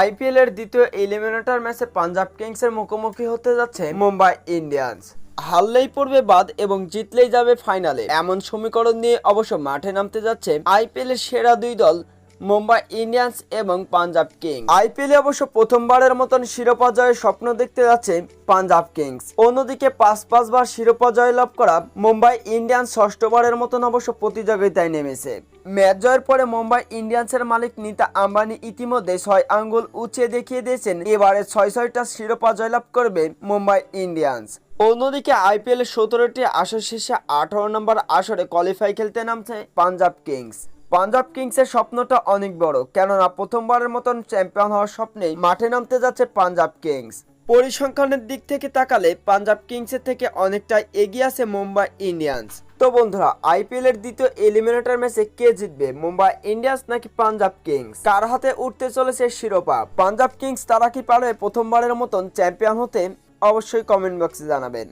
IPL এর দ্বিতীয় eliminator ম্যাচে পাঞ্জাব কিংসের মুখোমুখি হতে যাচ্ছে মুম্বাই ইন্ডিয়ান্স। হারলেই পড়বে বাদ এবং জিতলেই যাবে ফাইনালে। এমন সমীকরণ নিয়ে অবশ্য মাঠে নামতে যাচ্ছে আইপিএল এর সেরা দুই দল মুম্বাই ইন্ডিয়ান্স এবং পাঞ্জাব কিংস। আইপিএল অবশ্য প্রথমবারের মতন শিরোপা জয়ের স্বপ্ন দেখতে যাচ্ছে পাঞ্জাব কিংস। অন্যদিকে পাঁচ পাঁচবার শিরোপা জয়লাভ করা মুম্বাই ইন্ডিয়ান্স ষষ্ঠবারের মতন অবশ্য প্রতিযোগিতায় নেমেছে। ম্যাচ জয়ের পরে মুম্বাই ইন্ডিয়ান্সের মালিক নিতা আম্বানি ইতিমধ্যে ছয় আঙ্গুল উঁচিয়ে দেখিয়ে দিয়েছেন, এবারে ছয় ছয়টা শিরোপা জয়লাভ করবে মুম্বাই ইন্ডিয়ান্স। অন্যদিকে আইপিএল সতেরোটি আসর শেষে আঠারো নম্বর আসরে কোয়ালিফাই খেলতে নামছে পাঞ্জাব কিংস। পাঞ্জাব কিংসের স্বপ্নটা অনেক বড়, কেননা প্রথমবারের মতন চ্যাম্পিয়ন হওয়ার স্বপ্নেই মাঠে নামতে যাচ্ছে পাঞ্জাব কিংস। পরিসংখ্যানের দিক থেকে তাকালে পাঞ্জাব কিংসের থেকে অনেকটা এগিয়ে আছে মুম্বাই ইন্ডিয়ান্স। তো বন্ধুরা আইপিএল এর দ্বিতীয় এলিমিনেটর ম্যাচে কে জিতবে, মুম্বাই ইন্ডিয়ান্স নাকি পাঞ্জাব কিংস? কার হাতে উঠতে চলেছে শিরোপা? পাঞ্জাব কিংস তারা কি পারবে প্রথমবারের মতন চ্যাম্পিয়ন হতে? অবশ্যই কমেন্ট বক্সে জানাবেন।